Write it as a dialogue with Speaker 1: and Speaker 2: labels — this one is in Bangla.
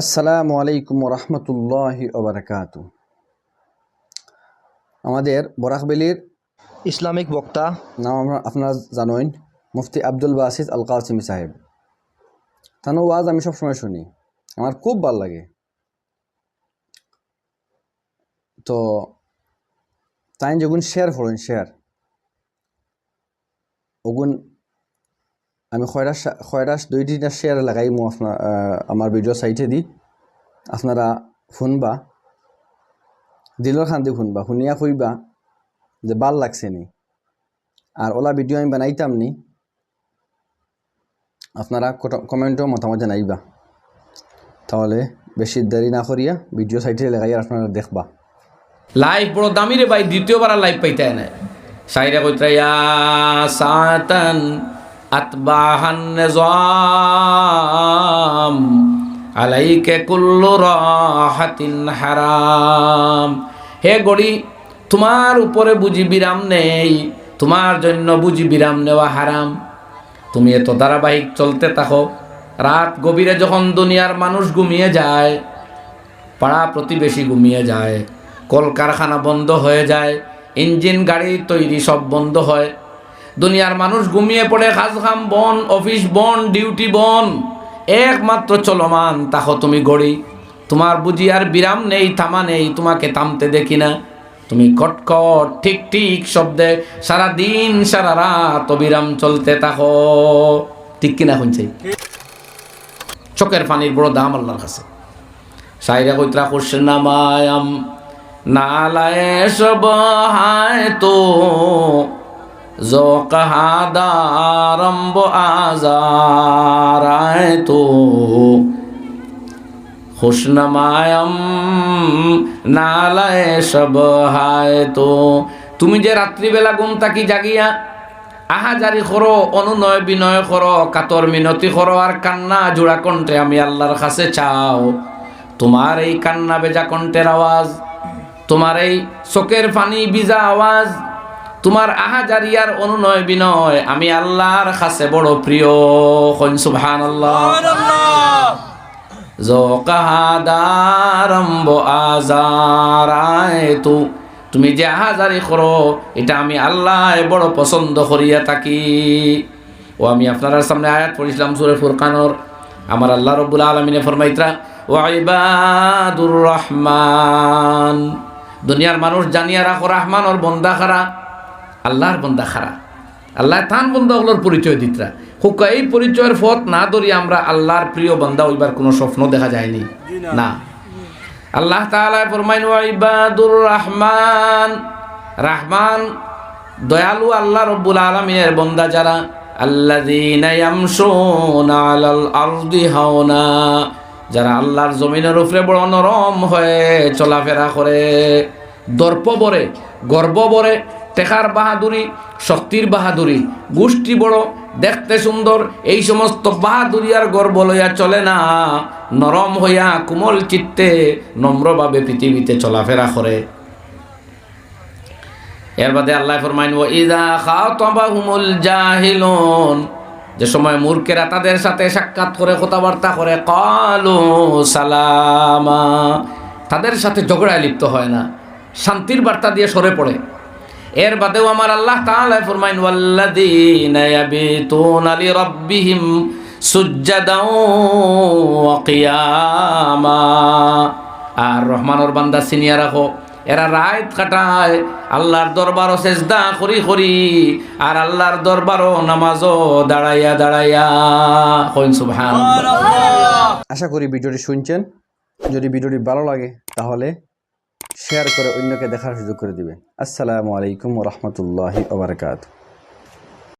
Speaker 1: আসসালামু আলাইকুম রহমতুল্লাহ ওবরাকাতু। আমাদের বরাকবেলির
Speaker 2: ইসলামিক বক্তা
Speaker 1: নাম আপনারা জানেন মুফতি আব্দুল বাসিদ আল কাসিমি সাহেব। তার ওয়াজ আমি সবসময় শুনি আমার খুব ভালো লাগে। তো তাই যখন শেয়ার করেন শেয়ার ওগুন আমি খয়রাস খয়রাস দুই তিনটা শেয়ার লাগাই, মো আপনার আমার ভিডিও সাইটে দি। আপনারা শুনবা দিলর খান দি শুনবা, শুনিয়া কইবা যে ভালো লাগছে নি। আর ওলা ভিডিও আমি বানাইতাম নি। আপনারা কমেন্টও মতামত জানাইবা। তাহলে বেশি দেরি না করিয়া ভিডিও সাইটে লাগাই আপনারা দেখবা।
Speaker 3: লাইফ বড় দামি রে ভাই, দ্বিতীয়বার লাইফ পাইতে না সাইরা কইতরা সাতান আতবাহান হারাম। হে গড়ি, তোমার উপরে বুঝি বিরাম নেই, তোমার জন্য বুঝি বিরাম নেওয়া হারাম। তুমি এত ধারাবাহিক চলতে থাকো, রাত গভীরে যখন দুনিয়ার মানুষ ঘুমিয়ে যায়, পাড়া প্রতিবেশী ঘুমিয়ে যায়, কলকারখানা বন্ধ হয়ে যায়, ইঞ্জিন গাড়ি তৈরি সব বন্ধ হয় দুনিয়ার মানুষ ঘুমিয়ে পড়ে কাজ কাম বন, অফিস বন, ডিউটি বন। একমাত্র চলমান, তাহ তুমি গড়ি। তোমার বুঝি আর বিরাম নেই, থামা নেই, তোমাকে থামতে দেখি না। তুমি কটকট, ঠিক ঠিক শব্দে সারা দিন সারা রাত অবিরাম চলতে থাকো ঠিক কিনা শুনছি? চোখের পানির বড় দাম আল্লাহর কাছে। সাইরা কইত্রা করছে নামায়াম নালায় সব হায় তো। জোক হাদারম্ব আজারায় তো। খুশনামায়াম নালায় সব হায় তো। তুমি যে রাত্রিবেলা ঘুম তাকি জাগিয়া? আহা আহাজারি করো, অনুনয় বিনয় করো, কাতর মিনতি করো, আর কান্না জোড়া কণ্ঠে আমি আল্লাহর কাছে চাও। তোমার এই কান্না বেজা কণ্ঠের আওয়াজ, তোমার এই চোখের পানি বিজা আওয়াজ তোমার আহাজারিয়ার অনুনয় বিনয় আমি আল্লাহর কাছে বড় প্রিয় হইন সুবহানাল্লাহ। জকাহাদারম্ব আজারায় তু তুমি যে হাজারি করো এটা আমি আল্লাহ বড় পছন্দ করিয়া থাকি। ও আমি আপনার সামনে আয়াত পড়িছিলাম সুরে ফুরকানর আমার আল্লাহ রব্বুল আলমিনে ফরমাইত্রা ও ইবাদুর রহমান। দুনিয়ার মানুষ জানিয়া রাখো রহমানর বন্দা খারা। আল্লাহর বন্দা খারা। আল্লাহ তান বন্দাগুলোর পরিচয় দিতরা। হুকা এই পরিচয়ের পথ না ধরি আমরা আল্লাহর প্রিয় বন্দা হইবার কোনো স্বপ্ন দেখা যায়নি। না। আল্লাহ তাআলা ফরমাইন ইবাদুর রহমান। রহমান দয়ালু আল্লাহ রব্বুল আলামিনের বন্দা যারা। হাওনা। যারা আল্লাহর জমিনের উপরে বড় নরম হয়ে চলাফেরা করে দর্প বরে গর্ব বরে টেকার বাহাদুরি, শক্তির বাহাদুরি। গোষ্ঠী বড়, দেখতে সুন্দর, এই সমস্ত বাহাদুরি আর গর্ব লইয়া চলে না। নরম হইয়া কোমল চিত্তে নম্রভাবে পৃথিবীতে চলাফেরা করে। এর বাদে আল্লাহ ফরমাইন ইদা খাতাবাহুমুল জাহিলুন। যে সময় মূর্খেরা তাদের সাথে সাক্ষাৎ করে, কথাবার্তা করে, কালু সালামা। তাদের সাথে ঝগড়ায় লিপ্ত হয় না। শান্তির বার্তা দিয়ে সরে পড়ে। এর বাদেও আমার আল্লাহ তাআলা ফরমাইন, ওয়াল্লাযীনা ইয়াবিতুনা লিরাব্বিহিম সুজ্জাদাও ওয়া কিয়ামা। আর রহমানর বান্দা সিনিয়া রাখো এরা রাত কাটায়, আল্লাহর দরবারও সেজদা করি করি, আর আল্লাহর দরবারও নামাজও দাঁড়াইয়া দাঁড়াইয়া কইন, সুবহানাল্লাহ।
Speaker 1: আশা করি ভিডিওটি শুনছেন। যদি ভিডিওটি ভালো লাগে, তাহলে শেয়ার করে অন্যকে দেখার সুযোগ করে দিবেন আসসালামু আলাইকুম রহমতুল্লাহি ওবরাকাতু